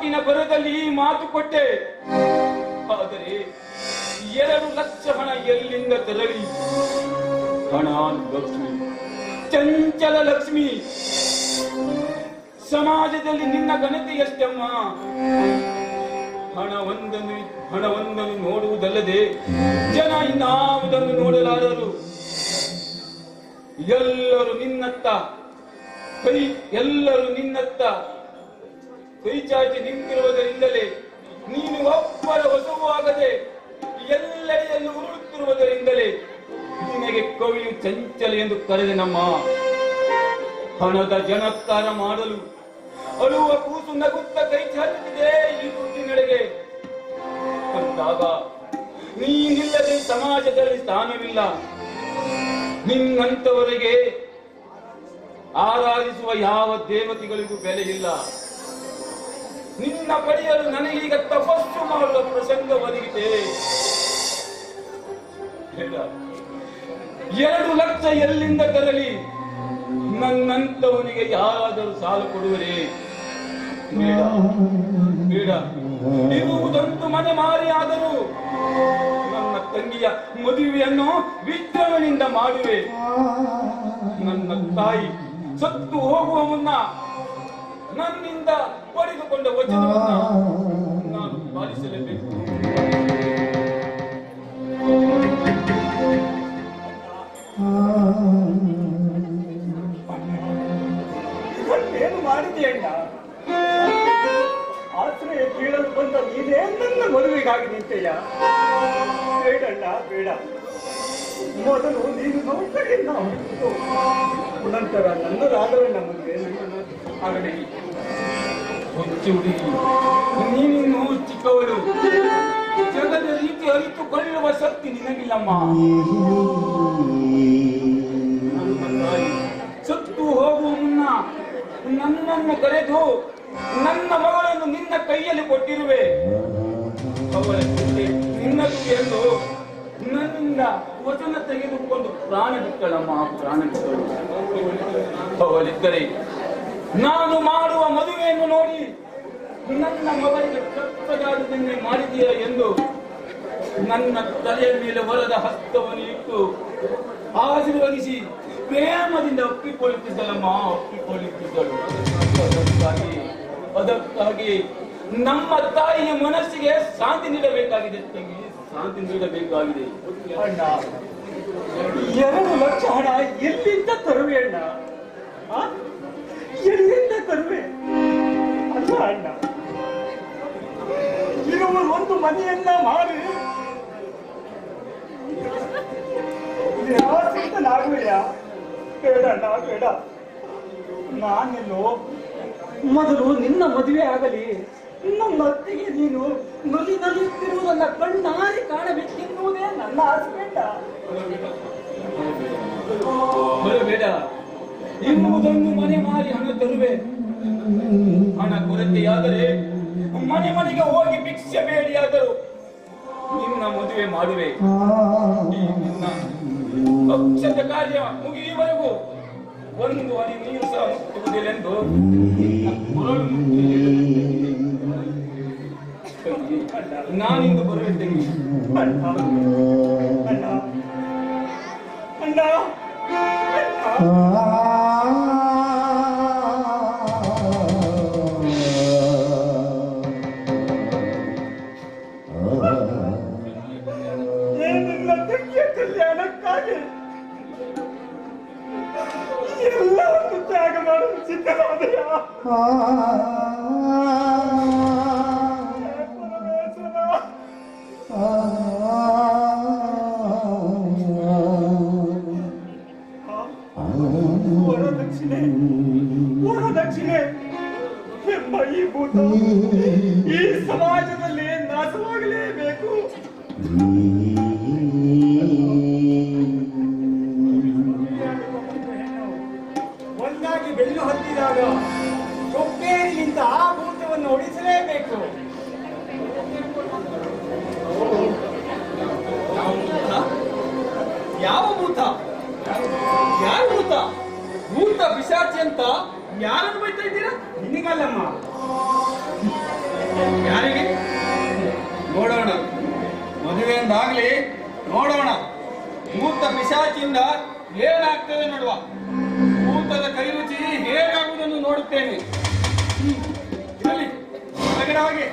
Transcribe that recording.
ಮಾತಿನ ಬರದಲ್ಲಿ ಈ ಮಾತು ಕೊಟ್ಟೆ. ಆದರೆ ಎರಡು ಲಕ್ಷ ಹಣ ಎಲ್ಲಿಂದ ತರಲಿ ಹಣ ಲಕ್ಷ್ಮಿ. ಚಂಚಲ ಲಕ್ಷ್ಮಿ. ಸಮಾಜದಲ್ಲಿ ನಿನ್ನ ಘನತೆ ಎಷ್ಟಮ್ಮ? ಹಣ ಒಂದನ್ನು ಹಣ ಒಂದನ್ನು ನೋಡುವುದಲ್ಲದೆ ಜನ ಇನ್ನಾವುದನ್ನು ನೋಡಲಾರರು? ಎಲ್ಲರೂ ನಿನ್ನತ್ತ. ಕೈ ಎಲ್ಲರೂ ನಿನ್ನತ್ತ. ಕೈ ಚಾಚಿ ನಿಂತಿರುವುದರಿಂದಲೇ ನೀನು ಒಬ್ಬರ ಹೊಸವಾಗದೆ ಎಲ್ಲೆಡೆಯಲ್ಲೂ ಉರುಳುತ್ತಿರುವುದರಿಂದಲೇ ನಿನಗೆ ಕವಿಯು ಚಂಚಲ ಎಂದು ಕರೆದೆ ನಮ್ಮ ಹಣದ ಜನತ್ಕಾರ ಮಾಡಲು ಅಳುವ ಕೂಸು ನಗುತ್ತ ಕೈ ಚಾಚುತ್ತಿದೆ ಈ ದುಡ್ಡಿನೆಡೆಗೆ ಅಂದಾಗ ನೀನಿಲ್ಲದೆ ಸಮಾಜದಲ್ಲಿ ಸ್ಥಾನವಿಲ್ಲ. ನಿನ್ನಂತವರಿಗೆ ಆರಾಧಿಸುವ ಯಾವ ದೇವತೆಗಳಿಗೂ ಬೆಲೆ ಇಲ್ಲ ನಿನ್ನ ಪಡೆಯಲು ನನಗೀಗ ತಪಸ್ಸು ಮಾಡುವ ಪ್ರಸಂಗ ಬೇಡ. ಎರಡು ಲಕ್ಷ ಎಲ್ಲಿಂದ ತರಲಿ? ನನ್ನಂತವನಿಗೆ ಯಾರಾದರೂ ಸಾಲ ಕೊಡುವರೇ? ಬೇಡ. ಮನೆ ಮಾರಿ ಆದರೂ ನನ್ನ ತಂಗಿಯ ಮದುವೆಯನ್ನು ವಿದ್ರವನಿಂದ ಮಾಡುವೆ. ನನ್ನ ತಾಯಿ ಸತ್ತು ಹೋಗುವ ಮುನ್ನ ನನ್ನಿಂದ ಪಡೆದುಕೊಂಡ ವಚನವನ್ನು ನಾನು ಪಾಲಿಸಲೇಬೇಕು. ಏನು ಮಾಡಿದೆಯಣ್ಣ ಆಶ್ರಯ ಕೇಳಲು ಬಂದ ನೀನೇ ನನ್ನ ಮದುವೆಗಾಗಿ ನಿಂತೆಯ. ಬೇಡಣ್ಣ ಬೇಡ. ಮೊದಲು ನೀನು ನೌಕರಿಯನ್ನ. ನಂತರ ನನ್ನ ರಾಘವಣ್ಣ ಮದುವೆ ನನ್ನನ್ನು ಆಗಲಿ. ಹುಚ್ಚು ಹುಡುಗಿ ನೀನಿನ್ನು ಚಿಕ್ಕವಳು. ಜಗದ ರೀತಿ ಅರಿತುಕೊಳ್ಳುವ ಶಕ್ತಿ ನಿನಗಿಲ್ಲಮ್ಮ. ನನ್ನ ಸತ್ತು ಹೋಗುವ ಮುನ್ನ ನನ್ನನ್ನು ಕರೆದು ನನ್ನ ಮಗಳನ್ನು ನಿನ್ನ ಕೈಯಲ್ಲಿ ಕೊಟ್ಟಿರುವೆ. ಅವಳ ಜೊತೆ ನಿನ್ನದು ಎಂದು ನನ್ನಿಂದ ವಚನ ತೆಗೆದುಕೊಂಡು ಪ್ರಾಣ ಬಿಟ್ಟಳಮ್ಮ ಪ್ರಾಣ ಬಿಟ್ಟಳು ಅವಳಿದ್ದರೆ ನಾನು ಮಾಡುವ ಮದುವೆಯನ್ನು ನೋಡಿ ನನ್ನ ಮಗಳಿಗೆ ಕಪ್ಪದಾದದನ್ನೇ ಮಾಡಿದೀಯ ಎಂದು ನನ್ನ ತಲೆಯ ಮೇಲೆ ಹೊರದ ಹಸ್ತವನ್ನು ಇಟ್ಟು ಆಶೀರ್ವದಿಸಿ ಪ್ರೇಮದಿಂದ ಒಪ್ಪಿಕೊಳ್ಳುತ್ತಿದ್ದಳಮ್ಮ, ಒಪ್ಪಿಕೊಳ್ಳುತ್ತಿದ್ದಳು. ಅದಕ್ಕಾಗಿ ಅದಕ್ಕಾಗಿ ನಮ್ಮ ತಾಯಿಯ ಮನಸ್ಸಿಗೆ ಶಾಂತಿ ನೀಡಬೇಕಾಗಿದೆ ತಂಗಿ, ಶಾಂತಿ ನೀಡಬೇಕಾಗಿದೆ. ಅಣ್ಣ, ಎರಡು ಲಕ್ಷ ಹಣ ಎಲ್ಲಿಂದ ತರುವೆ ಅಣ್ಣ? ಎಲ್ಲಿಂದ ತರುವೆ ಅಲ್ಲ ಅಣ್ಣ ಇರುವ ಒಂದು ಮನೆಯನ್ನ ಮಾಡಿ. ನಿರಾಶ್ರಿತನಾಗುವೆಯ ಬೇಡ ಅಣ್ಣ, ಬೇಡ. ನಾನೆಲ್ಲೋ ಮೊದಲು ನಿನ್ನ ಮದುವೆ ಆಗಲಿ. ನಮ್ಮ ಅತ್ತಿಗೆ ನೀನು ನಲಿ ನಲಿಯುತ್ತಿರುವುದನ್ನ ಕಣ್ಣಾರಿ ಕಾಣಬೇಕೆನ್ನುವುದೇ ನನ್ನ ಆಸೆ, ಬೇಡ. ಬರಬೇಡ ಎನ್ನುವುದನ್ನು ಮನೆ ಮಾರಿ ಹಣ ತರುವೆ. ಹಣ ಕೊರತೆಯಾದರೆ ಮನೆ ಮನೆಗೆ ಹೋಗಿ ಭಿಕ್ಷೆ ಆದರೂ ನಿನ್ನ ಮದುವೆ ಮಾಡುವೆ. ಅಕ್ಷತ ಕಾರ್ಯ ಮುಗಿಯುವವರೆಗೂ ಒಂದು ಹನಿ ನೀರು ಸಹ ಮುಟ್ಟುವುದಿಲ್ಲೆಂದು. ನಾನಿಂದು ಬರುವೆ ಎಲ್ಲವನ್ನು ತ್ಯಾಗ ಮಾಡಲು ಸಿದ್ಧರಾದೆಯ ವರದಕ್ಷಿಣೆ ವರದಕ್ಷಿಣೆ ಎಂಬ ಈ ಭೂತ ಈ ಸಮಾಜದಲ್ಲಿ ನಾಶವಾಗಲೇಬೇಕು ಬೆನ್ನು ಹತ್ತಿದಾಗ ಕೊಪ್ಪೇರಿನಿಂದ ಆ ಭೂತವನ್ನು ಓಡಿಸಲೇಬೇಕು ಯಾವ ಭೂತ? ಯಾರ ಭೂತ? ಭೂತ ಪಿಶಾಚಿ ಅಂತ ಯಾರನ್ನು ಬೈತಾ ಇದ್ದೀರಾ? ನಿನಗಲ್ಲಮ್ಮ. ಯಾರಿಗೆ? ನೋಡೋಣ. ಮದುವೆ ಅಂದಾಗ್ಲಿ ನೋಡೋಣ. ಭೂತ ಪಿಶಾಚಿಯಿಂದ ಏನಾಗ್ತದೆ ನೋಡುವ. ಊಟದ ಕೈರುಚಿ ಹೇಗಾಗುವುದನ್ನು ನೋಡುತ್ತೇನೆ. ಹಾಗೆ.